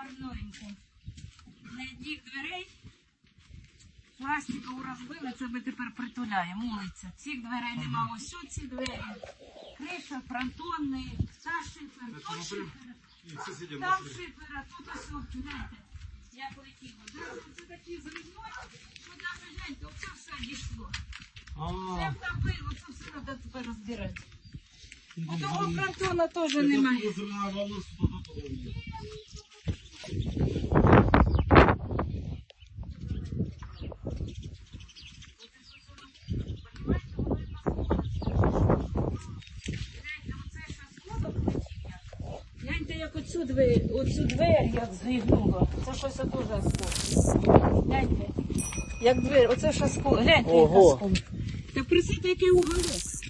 гарненько. Не дверей. Пластикову розбили, це ми тепер притуляємо. Вулиця. Цих дверей нема. Ось ці двері. Криша, фронтонний, та шифер, то шифер. Там шифера, тут ось, знаєте, як летіло. Це такі зривної, що навіть гляньте, оце все дійшло. Це там пило, це все треба тепер розбирати. Отого фронтона теж немає. Як оцю двері, оцю двері як згигнуло. Це щось дуже осколки. Гляньте, як двері, оце ж осколки. Гляньте, як осколки. Та присите, який уголок.